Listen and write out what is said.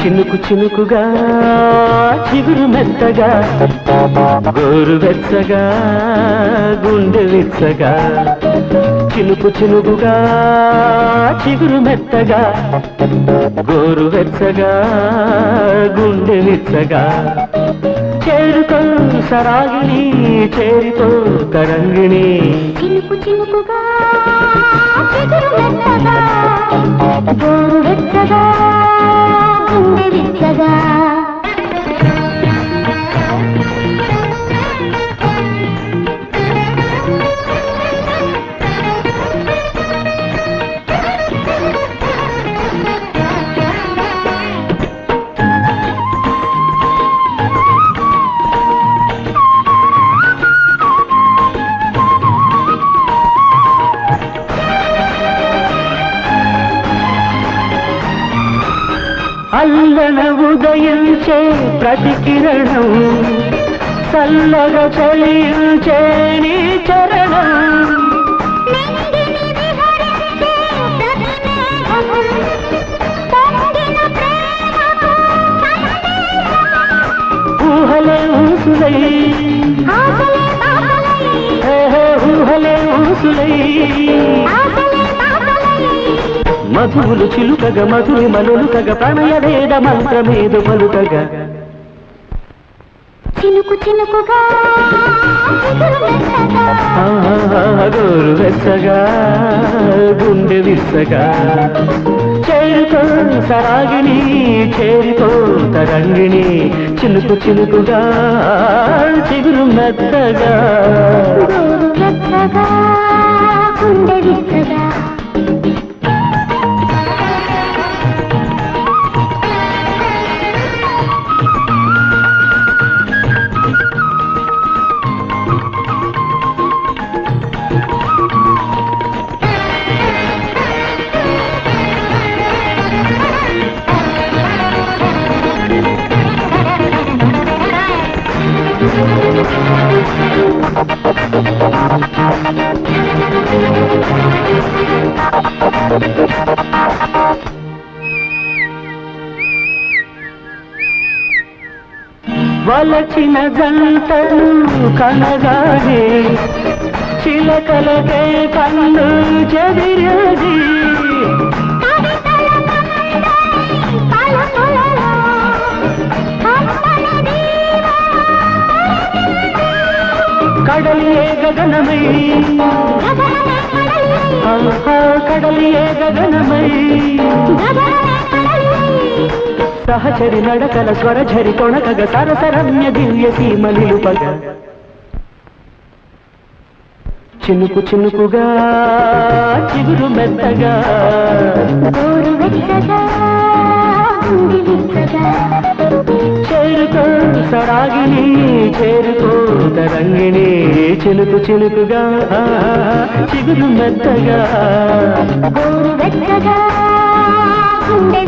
చినుకు చినుకుగా చిగురు మెత్తగా గోరు వెచ్చగా గుండె వెచ్చగా. చినుకు చినుకుగా చిగురు మెత్తగా గోరు వెచ్చగా గుండె వెచ్చగా. చేరుతో సరాగిణి చేరుతో తరంగిణి. చినుకు చినుకుగా గుండె అల్లన ఉదయించే ప్రతి కిరణం చల్లగా చలించే నీ చరణం. ఊహలే ఊసులై. ఊహలే ఊసులై. మధువులు చిలుకగా మధురి మలులుకగా ప్రణయ వేద మంత్రమేదు పలుకగా. చిగురు మెత్తగా. ఆ, గోరు వెచ్చగా గుండె విచ్చగా చేరుకో సరాగిని చేరుకో తరంగిణి చినుకు చినుకుగా చిగురు మెత్తగా. గోరు వెచ్చగా గుండె విచ్చగా వలచిన గంటలు కనగానే చిలకలకే కన్ను చెదిరది. கடலியே ககனமை கடலியே కడలియే గగనమై. సహచరి నడకల స్వరఝరి కొణకగ సరసరమ్య దివ్య సీమ నిలుపగ. చినుకు చినుకుగా చిగురు మెత్తగా. సరాగిని చేరుకో. తరంగిణి చిలుకు చిలుకుగా. చిగురు మెత్తగా. గోరు వెచ్చగా గుండె